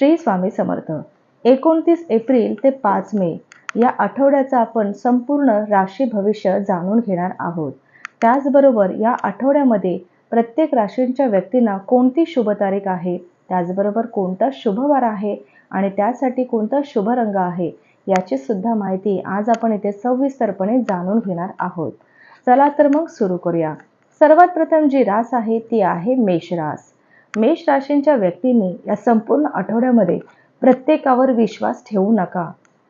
श्री स्वामी समर्थ. एकोणतीस एप्रिल ते पाच मे या आठवड्याचा आपण संपूर्ण राशी भविष्य जाणून घेणार आहोत. त्याचबरोबर या आठवड्यामध्ये प्रत्येक राशींच्या व्यक्तींना कोणती शुभ तारीख आहे त्याचबरोबर कोणता शुभवार आहे आणि त्यासाठी कोणता शुभ रंग आहे याची सुद्धा माहिती आज आपण इथे सविस्तरपणे जाणून घेणार आहोत. चला तर मग सुरू करूया. सर्वात प्रथम जी रास आहे ती आहे मेष रास. मेष राशींच्या व्यक्तींनी या संपूर्ण आठवड्यामध्ये प्रत्येकावर विश्वास ठेवू नका.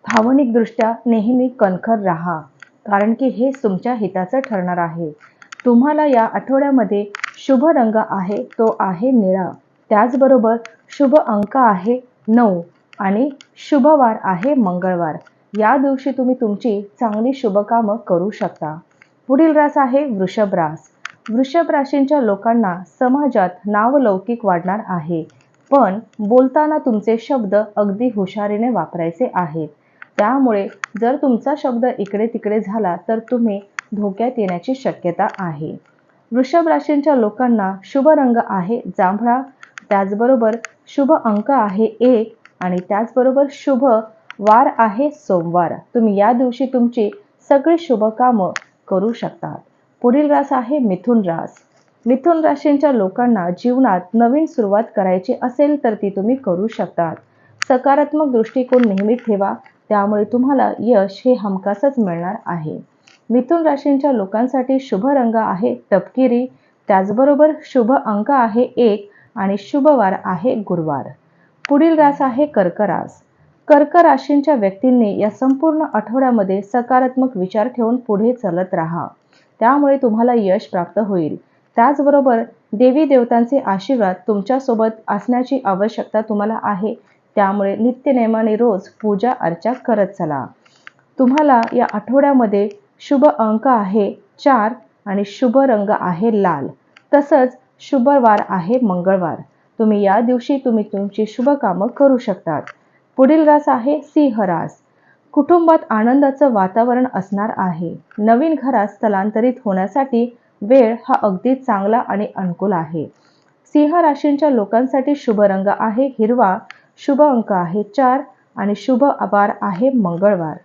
भावनिकदृष्ट्या नेहमी कणखर राहा कारण की हे तुमच्या हिताचं ठरणार आहे. तुम्हाला या आठवड्यामध्ये शुभ रंग आहे तो आहे निळा. त्याचबरोबर शुभ अंक आहे नऊ आणि शुभवार आहे मंगळवार. या दिवशी तुम्ही तुमची चांगली शुभकामं करू शकता. पुढील रास आहे वृषभ रास. वृषभ राशींच्या लोकांना समाजात नावलौकिक वाढणार आहे. पण बोलताना तुमचे शब्द अगदी हुशारीने वापरायचे आहेत. त्यामुळे जर तुमचा शब्द इकडे तिकडे झाला तर तुम्ही धोक्यात येण्याची शक्यता आहे. वृषभ राशींच्या लोकांना शुभ रंग आहे जांभळा त्याचबरोबर शुभ अंक आहे एक आणि त्याचबरोबर शुभ वार आहे सोमवार. तुम्ही या दिवशी तुमची सगळी शुभ कामं करू शकतात. पुढील रास आहे मिथुन रास. मिथुन राशींच्या लोकांना जीवनात नवीन सुरुवात करायची असेल तर ती तुम्ही करू शकतात. सकारात्मक दृष्टिकोन नेहमी ठेवा त्यामुळे तुम्हाला यश हे हमखासच मिळणार आहे. मिथुन राशींच्या लोकांसाठी शुभ रंग आहे तपकिरी त्याचबरोबर शुभ अंक आहे एक आणि शुभवार आहे गुरुवार. पुढील रास आहे कर्क रास. कर्क राशींच्या व्यक्तींनी या संपूर्ण आठवड्यामध्ये सकारात्मक विचार ठेवून पुढे चालत राहा. त्यामुळे तुम्हाला यश प्राप्त होईल. त्याचबरोबर देवी देवतांचे आशीर्वाद तुमच्यासोबत असण्याची आवश्यकता तुम्हाला आहे. त्यामुळे नित्यनेमाने रोज पूजा अर्चा करत चला. तुम्हाला या आठवड्यामध्ये शुभ अंक आहे चार आणि शुभ रंग आहे लाल. तसंच शुभवार आहे मंगळवार. तुम्ही या दिवशी तुम्ही तुमची शुभ कामं करू शकतात. पुढील रास आहे सिंह रास. कुटुंबात आनंदाचं वातावरण असणार आहे. नवीन घरात स्थलांतरित होण्यासाठी वेळ हा अगदी चांगला आणि अनुकूल आहे. सिंह राशींच्या लोकांसाठी शुभ रंग आहे हिरवा शुभ अंक आहे चार आणि शुभ वार आहे मंगळवार.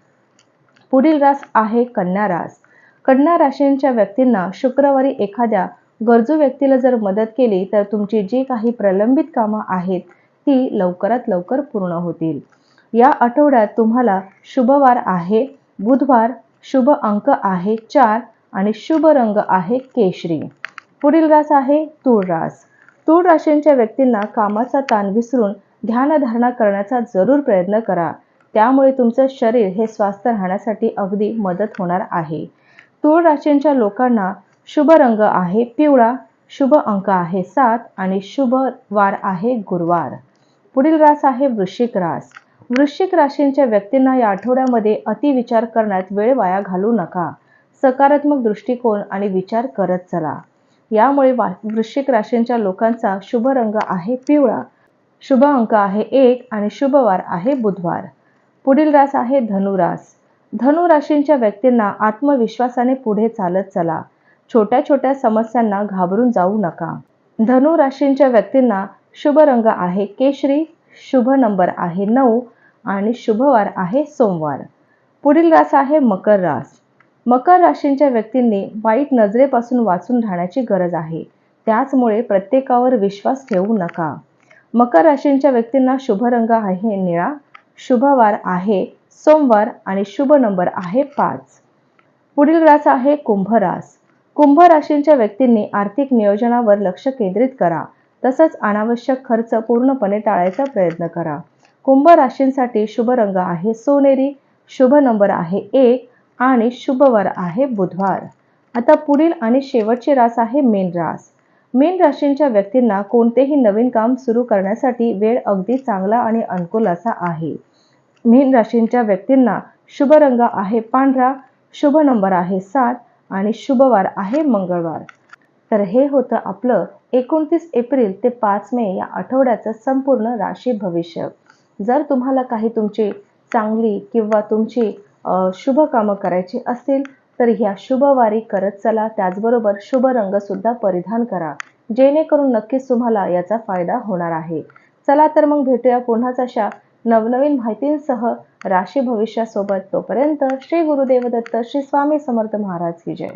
पुढील रास आहे कन्या रास. कन्या राशींच्या व्यक्तींना शुक्रवारी एखाद्या गरजू व्यक्तीला जर मदत केली तर तुमची जी काही प्रलंबित कामं आहेत ती लवकरात लवकर पूर्ण होतील. या आठवड्यात तुम्हाला शुभवार आहे बुधवार शुभ अंक आहे चार आणि शुभ रंग आहे केशरी. पुढील रास आहे तूळ रास. तूळ राशींच्या व्यक्तींना कामाचा ताण विसरून ध्यानधारणा करण्याचा जरूर प्रयत्न करा. त्यामुळे तुमचं शरीर हे स्वास्थ राहण्यासाठी अगदी मदत होणार आहे. तूळ राशींच्या लोकांना शुभ रंग आहे पिवळा शुभ अंक आहे सात आणि शुभ वार आहे गुरुवार. पुढील रास आहे वृश्चिक रास. वृश्चिक राशींच्या व्यक्तींना या आठवड्यामध्ये अतिविचार करण्यात वेळ वाया घालू नका. सकारात्मक दृष्टिकोन आणि विचार करत चला. यामुळे वा वृश्चिक राशींच्या लोकांचा शुभ रंग आहे पिवळा. शुभ अंक आहे एक आणि शुभवार आहे बुधवार. पुढील रास आहे धनुरास. धनु राशींच्या व्यक्तींना आत्मविश्वासाने पुढे चालत चला. छोट्या छोट्या समस्यांना घाबरून जाऊ नका. धनु राशींच्या व्यक्तींना शुभ रंग आहे केशरी. शुभ नंबर आहे नऊ आणि शुभवार आहे सोमवार. पुढील रास आहे मकर रास. मकर राशींच्या व्यक्तींनी वाईट नजरेपासून वाचून राहण्याची गरज आहे. त्याचमुळे प्रत्येकावर विश्वास ठेवू नका. मकर राशींच्या व्यक्तींना शुभ रंग आहे निळा शुभवार आहे सोमवार आणि शुभ नंबर आहे पाच. पुढील रास आहे कुंभ रास. कुंभ राशींच्या व्यक्तींनी आर्थिक नियोजनावर लक्ष केंद्रित करा. तसंच अनावश्यक खर्च पूर्णपणे टाळायचा प्रयत्न करा. कुंभ राशींसाठी शुभ रंग आहे सोनेरी शुभ नंबर आहे एक आणि शुभवार आहे बुधवार. आता पुढील आणि शेवटची रास आहे मेन रास. मेन राशींच्या व्यक्तींना कोणतेही नवीन काम सुरू करण्यासाठी वेळ अगदी चांगला आणि अनुकूल असा आहे. मीन राशींच्या व्यक्तींना शुभ रंग आहे पांढरा शुभ नंबर आहे सात आणि शुभवार आहे मंगळवार. तर हे होतं आपलं एकोणतीस एप्रिल ते पाच मे या आठवड्याचं संपूर्ण राशी भविष्य. जर तुम्हाला काही तुमची चांगली किंवा तुमची शुभ कामं करायची असतील तर ह्या शुभवारी करत चला. त्याचबरोबर शुभ रंगसुद्धा परिधान करा. जेणेकरून नक्कीच तुम्हाला याचा फायदा होणार आहे. चला तर मग भेटूया पुन्हाच अशा नवनवीन माहितींसह राशी भविष्यासोबत. तोपर्यंत श्री गुरुदेव दत्त श्री स्वामी समर्थ महाराज की जय.